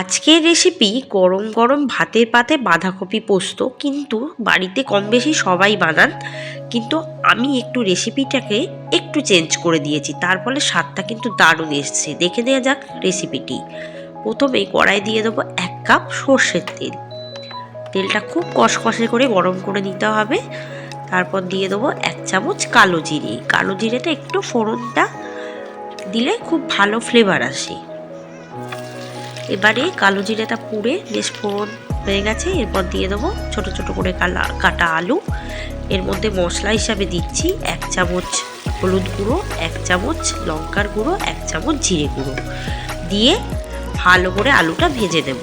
আজকের রেসিপি গরম গরম ভাতের পাতে বাঁধাকপি পোস্ত, কিন্তু বাড়িতে কম বেশি সবাই বানান। কিন্তু আমি একটু রেসিপিটাকে একটু চেঞ্জ করে দিয়েছি, তার ফলে স্বাদটা কিন্তু দারুণ এসছে। দেখে নেওয়া যাক রেসিপিটি প্রথমে কড়াই দিয়ে দেবো এক কাপ সর্ষের তেল। তেলটা খুব কষকষে করে গরম করে নিতে হবে। তারপর দিয়ে দেবো এক চামচ কালো জিরে। কালো জিরেটা একটু ফোড়নটা দিলে খুব ভালো ফ্লেভার আসে। এবারে কালো জিরেটা পুড়ে বেশ ফোড়ন হয়ে গেছে, এরপর দিয়ে দেবো ছোট ছোট করে কালা, কাটা আলু। এর মধ্যে মশলা হিসাবে দিচ্ছি এক চামচ হলুদ গুঁড়ো, এক চামচ লঙ্কার গুঁড়ো, এক চামচ জিরে গুঁড়ো। দিয়ে ভালো করে আলুটা ভেজে দেব।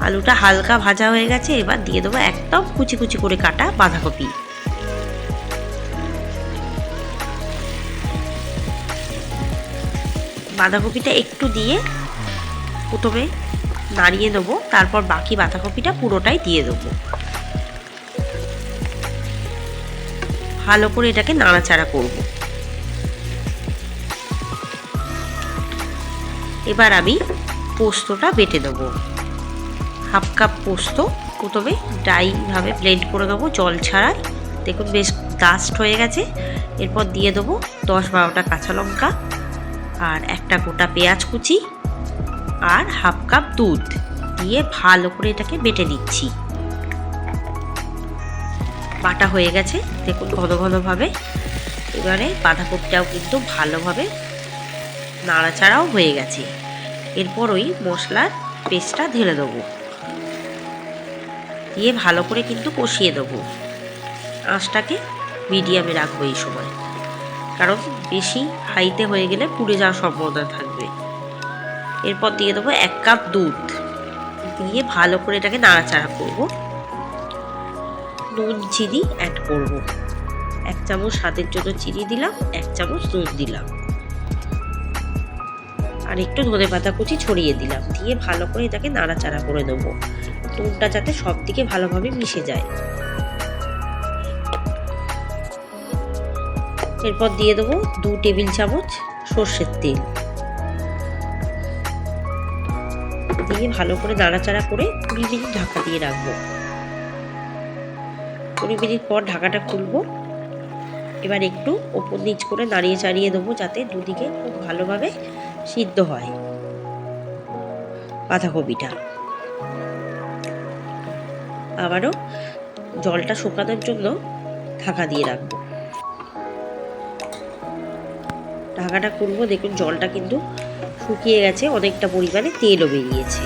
আলুটা হালকা ভাজা হয়ে গেছে, এবার দিয়ে দেবো একদম কুচি কুচি করে কাটা বাঁধাকপি। বাঁধাকপিটা একটু দিয়ে প্রথমে নাড়িয়ে দেবো তারপর বাকি বাঁধাকপিটা পুরোটাই দিয়ে দেবো। ভালো করে এটাকে নাড়াচাড়া করব। এবার আমি পোস্তটা বেটে দেবো হাফ কাপ পোস্ত প্রথমে ড্রাইভাবে ব্লেন্ড করে দেবো জল ছাড়াই। দেখুন বেশ ডাস্ট হয়ে গেছে। এরপর দিয়ে দেবো দশ বারোটা কাঁচা লঙ্কা। আর একটা গোটা পেঁয়াজ কুচি আর হাফ কাপ দুধ দিয়ে ভালো করে এটাকে বেটে নিচ্ছি। বাটা হয়ে গেছে, দেখুন ঘন ঘনভাবে এবারে বাঁধাকপিটাও কিন্তু ভালোভাবে নাড়াচাড়াও হয়ে গেছে। এরপর ওই মশলার পেস্টটা ঢেলে দেবো। দিয়ে ভালো করে কিন্তু কষিয়ে দেবো। আঁচটাকে মিডিয়ামে রাখব এই সময়। কারণ বেশি হাইতে হয়ে গেলে পুড়ে যাওয়ার সম্ভাবনা থাকবে। এরপর দিয়ে দেবো এক কাপ দুধ। দিয়ে ভালো করে এটাকে নাড়াচাড়া করব। নুন চিনি অ্যাড করব। এক চামচ স্বাদের জন্য চিনি দিলাম, এক চামচ নুন দিলাম। আর একটু ধনে পাতা কুচি ছড়িয়ে দিলাম। দিয়ে ভালো করে এটাকে নাড়াচাড়া করে দেবো নুনটা যাতে সব দিকে ভালোভাবে মিশে যায়। এরপর দিয়ে দেবো দু টেবিল চামচ সর্ষের তেল। দিয়ে ভালো করে নাড়াচাড়া করে কুড়ি মিনিট ঢাকা দিয়ে রাখব। কুড়ি মিনিট পর ঢাকাটা খুলবো। এবার একটু ওপর নিচ করে নাড়িয়ে চাড়িয়ে দেবো যাতে দুদিকে খুব ভালোভাবে সিদ্ধ হয় বাঁধাকপিটা। আবারও জলটা শুকানোর জন্য ঢাকা দিয়ে রাখব। ঢাকাটা খুলবো দেখুন, জলটা কিন্তু শুকিয়ে গেছে, অনেকটা পরিমাণে তেলও বেরিয়েছে।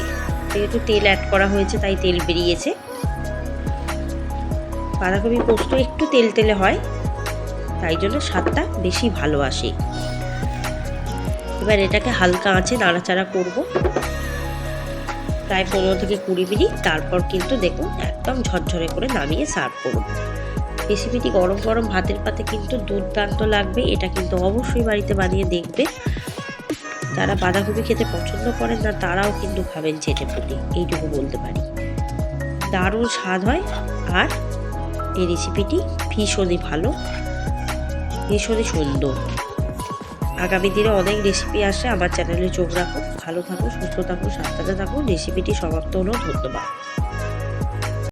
যেহেতু তেল অ্যাড করা হয়েছে, তাই তেল বেরিয়েছে। বাঁধাকপি পোস্ত একটু তেল তেলে হয়, তাই জন্য স্বাদটা বেশি ভালো আসে। এবার এটাকে হালকা আঁচে নাড়াচাড়া করব। প্রায় পনেরো থেকে কুড়ি মিনিট, তারপর কিন্তু দেখুন, একদম ঝরঝরে করে নামিয়ে সার্ভ করব। রেসিপিটি গরম গরম ভাতের পাতে কিন্তু দুর্দান্ত লাগবে, এটা কিন্তু অবশ্যই বাড়িতে বানিয়ে দেখবে। যারা বাঁধাকপি খেতে পছন্দ করেন না, তারাও কিন্তু খাবেন চেটে পুটে এইটুকু বলতে পারি। দারুণ স্বাদ হয়, আর এই রেসিপিটি ভীষণই ভালো, ভীষণই সুন্দর। আগামী দিনে অনেক রেসিপি আসে, আমার চ্যানেলে চোখ রাখুন ভালো থাকুন সুস্থ থাকুন সাবধানে থাকুন রেসিপিটি সমাপ্ত হলো, ধন্যবাদ।